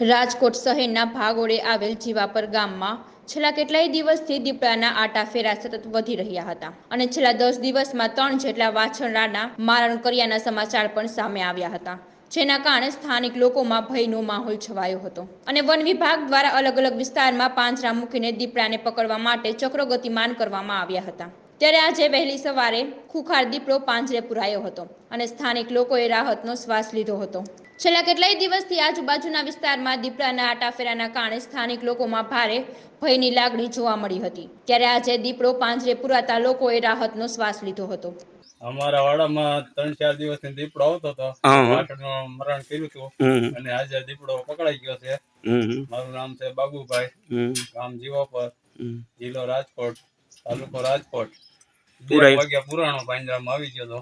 રાજકોટ શહેરના ભાગોળે આવેલ જીવાપર ગામમાં છેલ્લા કેટલાય દિવસથી દીપડાના આટાફેરા સતત વધી રહ્યા હતા. અને છેલ્લા દસ દિવસમાં ત્રણ જેટલા વાછરડાના મારણ કર્યાના સમાચાર પણ સામે આવ્યા હતા. જેના કારણે સ્થાનિક લોકોમાં ભયનો માહોલ છવાયો હતો. અને વન વિભાગ દ્વારા અલગ અલગ વિસ્તારમાં પાંજરા મૂકીને દીપડાને પકડવા માટે ચક્રો ગતિમાન કરવામાં આવ્યા હતા. ત્યારે આજે વહેલી સવારે ખુખાર દીપડો પાંજરે પુરાયો હતો અને સ્થાનિક લોકોએ રાહતનો શ્વાસ લીધો હતો. છેલ્લા કેટલાય દિવસથી આજુબાજુના વિસ્તારમાં દીપડાના આટાફેરાના કારણે સ્થાનિક લોકોમાં ભારે ભયની લાગણી જોવા મળી હતી. ત્યારે આજે દીપડો પાંજરે પુરાતા લોકોએ રાહતનો શ્વાસ લીધો હતો. અમારા વાડામાં ત્રણ ચાર દિવસથી દીપડો આવતો હતો. મરણ કર્યું હતું. અને આજે દીપડો પકડાઈ ગયો છે. મારું નામ છે બાબુભાઈ. ગામ જીવાપર. જિલ્લો રાજકોટ. તાલુકો રાજકોટ. બે. વાગ્યા પુરાણો પાંજરામાં આવી ગયો હતો.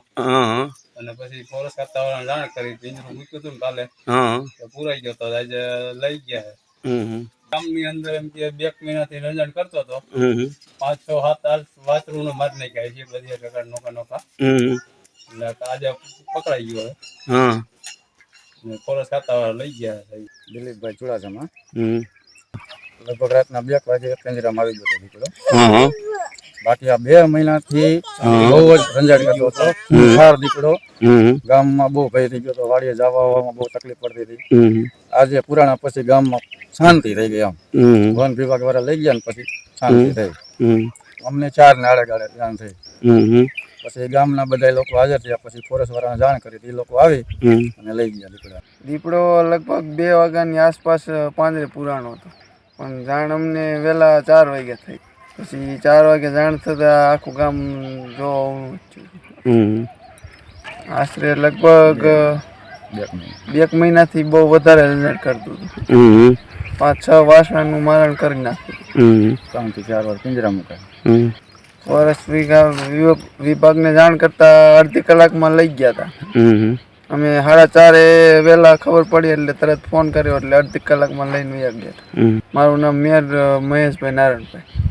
અને પછી ફોરેસ્ટ ખાતાવાળાને જાણ કરી પિંજરું મૂક્યું હતું ને કાલે. પુરાઈ ગયો હતો આજે લઈ ગયા ગામની ગામની અંદર એમ કે બે મહિના મહિનાથી રંજન કરતો હતો. પાંચ છ સાત આઠ વાછરું મારી નાખ્યા છે બધી પ્રકાર નોકા નોકા એટલે આજે પકડાઈ ગયો હવે હા. અને ફોરેસ્ટ ખાતાવાળા લઈ ગયા દિલીપભાઈ ચુડાસમા. હમ. લગભગ રાતના બે વાગે પિંજરામાં આવી ગયો હતો દીકરો. હા. બાકી આ બે મહિનાથી બહુ જ રંજાડ કરતો હતો. સાર નીકળ્યો. ગામમાં બહુ ભય થઈ ગયો હતો. વાડીએ જવા આવવામાં બહુ તકલીફ પડતી હતી. આજે પુરાણા પછી ગામમાં શાંતિ થઈ ગઈ આમ. વન વિભાગ વાળા લઈ ગયા ને પછી શાંતિ થઈ. અમને ચાર નાળે ગાળે ધ્યાન થઈ. પછી ગામના બધા લોકો હાજર થયા. પછી ફોરેસ્ટ વાળાને જાણ કરી એ લોકો આવી અને લઈ ગયા દીપડા દીપડો લગભગ બે વાગ્યાની આસપાસ પાંજરે પુરાણો હતો. પણ જાણ અમને વહેલા ચાર વાગ્યા થઈ. પછી ચાર વાગે જાણ થતા આખું ગામ જોવાનું આશરે લગભગ બે મહિનાથી બહુ વધારે રિઝલ્ટ કરતું હતું. પાંચ છ વાસણનું મારણ કરી નાખ્યું. ત્રણથી ત્રણથી ચાર વાર પિંજરા મુકાય. હમ. ફોરેસ્ટ વિભાગ વિભાગને જાણ કરતા અડધી કલાકમાં લઈ ગયા હતા અમે સાડા ચારે વહેલા ખબર પડી એટલે તરત ફોન કર્યો એટલે અડધી કલાકમાં લઈને આવી ગયા હતા મારું નામ મેયર મહેશભાઈ નારાયણભાઈ.